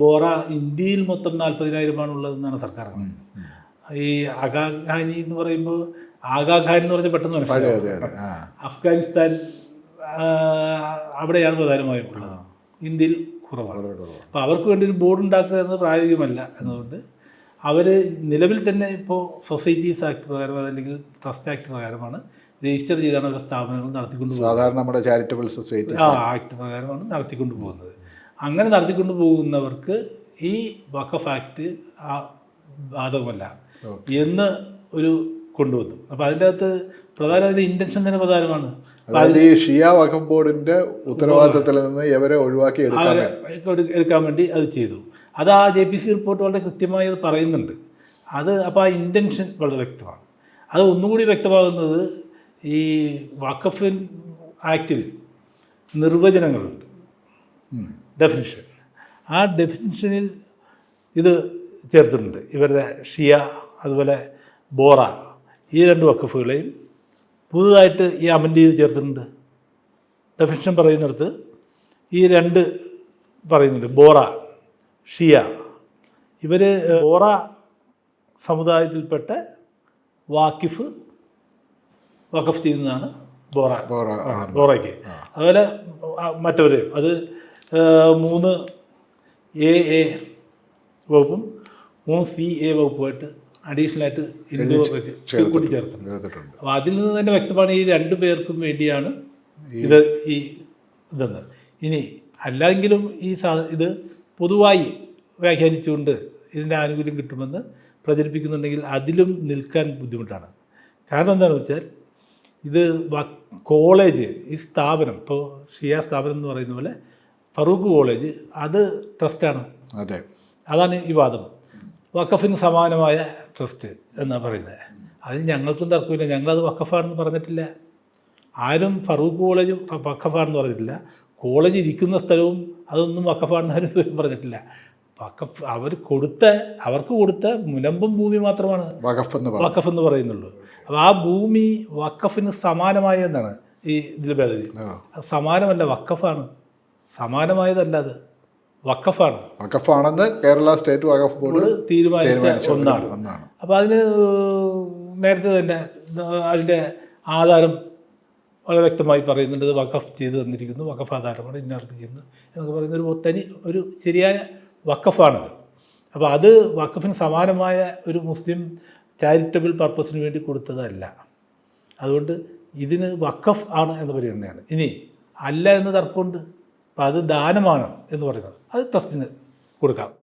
ബോറ ഇന്ത്യയിൽ മൊത്തം നാൽപ്പതിനായിരമാണ് ഉള്ളതെന്നാണ് സർക്കാർ പറഞ്ഞത്. ഈ അഗാഖാനി എന്ന് പറയുമ്പോൾ ആഗാഖാൻ എന്ന് പറഞ്ഞാൽ പെട്ടെന്ന് മനസ്സിലാവും. അഫ്ഗാനിസ്ഥാൻ അവിടെയാണ് പ്രധാനമായും ഉള്ളത്. ഇന്ത്യയിൽ കുറവാണ്. അപ്പോൾ അവർക്ക് വേണ്ടി ഒരു ബോർഡ് ഉണ്ടാക്കുക എന്നത് പ്രായോഗികമല്ല എന്നതുകൊണ്ട് അവർ നിലവിൽ തന്നെ ഇപ്പോൾ സൊസൈറ്റീസ് ആക്ട് പ്രകാരം അല്ലെങ്കിൽ ട്രസ്റ്റ് ആക്ട് പ്രകാരമാണ് രജിസ്റ്റർ ചെയ്താണ് അവരുടെ സ്ഥാപനങ്ങൾ നടത്തിക്കൊണ്ട് സാധാരണ നമ്മുടെ ചാരിറ്റബിൾ സൊസൈറ്റി ആ ആക്ട് പ്രകാരമാണ് നടത്തിക്കൊണ്ട് പോകുന്നത് അങ്ങനെ നടത്തിക്കൊണ്ട് പോകുന്നവർക്ക് ഈ വഖഫ് ആക്ട് ആ ബാധകമല്ല എന്ന് ഒരു കൊണ്ടുവന്നു. അപ്പോൾ അതിന്റെ അകത്ത് പ്രധാന അതിന്റെ ഇന്റൻഷൻ തന്നെ പ്രധാനമാണ്. അതായത് ഈ ഷിയ വഖഫ് ബോർഡിന്റെ ഉത്തരവാദിത്തത്തിൽ നിന്ന് ഇവരെ ഒഴിവാക്കി എടുക്കാൻ എടുക്കാൻ വേണ്ടി അത് ചെയ്തു. അത് ആ ജെ പി സി റിപ്പോർട്ട് വളരെ കൃത്യമായി അത് പറയുന്നുണ്ട്. അത് അപ്പോൾ ആ ഇന്റൻഷൻ വളരെ വ്യക്തമാണ്. അത് ഒന്നുകൂടി വ്യക്തമാകുന്നത് ഈ വഖഫ് ആക്റ്റിൽ നിർവചനങ്ങളുണ്ട്. ഡെഫിനിഷൻ ആ ഡെഫിനിഷനിൽ ഇത് ചേർത്തിട്ടുണ്ട്. ഇവരുടെ ഷിയ അതുപോലെ ബോറ ഈ രണ്ട് വക്കഫുകളെയും പുതുതായിട്ട് ഈ അമൻഡ് ചെയ്ത് ചേർത്തിട്ടുണ്ട്. ഡെഫിനിഷൻ പറയുന്നിടത്ത് ഈ രണ്ട് പറയുന്നുണ്ട്. ബോറ ഷിയ. ഇവർ ബോറ സമുദായത്തിൽപ്പെട്ട വാക്കിഫ് വഖഫ് ചെയ്യുന്നതാണ് ബോറ. ബോറ ബോറയ്ക്ക്. അതുപോലെ മറ്റവരെയും. അത് മൂന്ന് എ എ വകുപ്പും മൂന്ന് സി എ വകുപ്പുമായിട്ട് അഡീഷണൽ ആയിട്ട് ഹിന്ദു വകുപ്പ് കൂടി ചേർത്തിട്ടുണ്ട്. അപ്പോൾ അതിൽ നിന്ന് തന്നെ വ്യക്തമാണ് ഈ രണ്ടു പേർക്കും വേണ്ടിയാണ് ഇത് ഈ ഇതെന്ന്. ഇനി അല്ലെങ്കിലും ഈ സാ ഇത് പൊതുവായി വ്യാഖ്യാനിച്ചുകൊണ്ട് ഇതിന്റെ ആനുകൂല്യം കിട്ടുമെന്ന് പ്രചരിപ്പിക്കുന്നുണ്ടെങ്കിൽ അതിലും നിൽക്കാൻ ബുദ്ധിമുട്ടാണ്. കാരണം എന്താണെന്ന് വെച്ചാൽ ഇത് കോളേജ് ഈ സ്ഥാപനം ഇപ്പോൾ ഷിയ സ്ഥാപനം എന്ന് പറയുന്ന പോലെ ഫറൂഖ് കോളേജ് അത് ട്രസ്റ്റാണ്. അതെ. അതാണ് ഈ വാദം. വഖഫിന് സമാനമായ ട്രസ്റ്റ് എന്നാണ് പറയുന്നത്. അതിൽ ഞങ്ങൾക്കും തർക്കമില്ല. ഞങ്ങളത് വഖഫാണെന്ന് പറഞ്ഞിട്ടില്ല. ആരും ഫറൂഖ് കോളേജ് വഖഫാണെന്ന് പറഞ്ഞിട്ടില്ല. കോളേജ് ഇരിക്കുന്ന സ്ഥലവും അതൊന്നും വഖഫാണെന്ന് ആരും പറഞ്ഞിട്ടില്ല. വഖഫ് അവർ കൊടുത്ത അവർക്ക് കൊടുത്ത മുനമ്പും ഭൂമി മാത്രമാണ് വഖഫ് എന്ന് വഖഫ് എന്ന് പറയുന്നുള്ളൂ. അപ്പോൾ ആ ഭൂമി വഖഫിന് സമാനമായ എന്നാണ് ഈ ഇതിൽ ഭേദഗതി. സമാനമല്ല വഖഫാണ്. സമാനമായതല്ല അത്. വഖഫാണ്. വഖഫാണെന്ന് കേരള സ്റ്റേറ്റ് വഖഫ് ബോർഡ് തീരുമാനിച്ച ഒന്നാണ്. ഒന്നാണ്. അപ്പോൾ അതിന് നേരത്തെ തന്നെ അതിന്റെ ആധാരം വളരെ വ്യക്തമായി പറയുന്നുണ്ട്. ഇത് വഖഫ് ചെയ്ത് തന്നിരിക്കുന്നു. വഖഫ് ആധാരമാണ് ഇന്നവർക്ക് ചെയ്യുന്നു എന്നൊക്കെ പറയുന്ന ഒരു തനി ഒരു ശരിയായ വഖഫാണത്. അപ്പോൾ അത് വഖഫിന് സമാനമായ ഒരു മുസ്ലിം ചാരിറ്റബിൾ പർപ്പസിന് വേണ്ടി കൊടുത്തതല്ല. അതുകൊണ്ട് ഇതിന് വഖഫ് ആണ് എന്ന് പരിഗണനയാണ്. ഇനി അല്ല എന്ന് തർക്കമുണ്ട്. അപ്പോൾ അത് ദാനമാണ് എന്ന് പറയുന്നത്. അത് ട്രസ്റ്റിന് കൊടുക്കാം.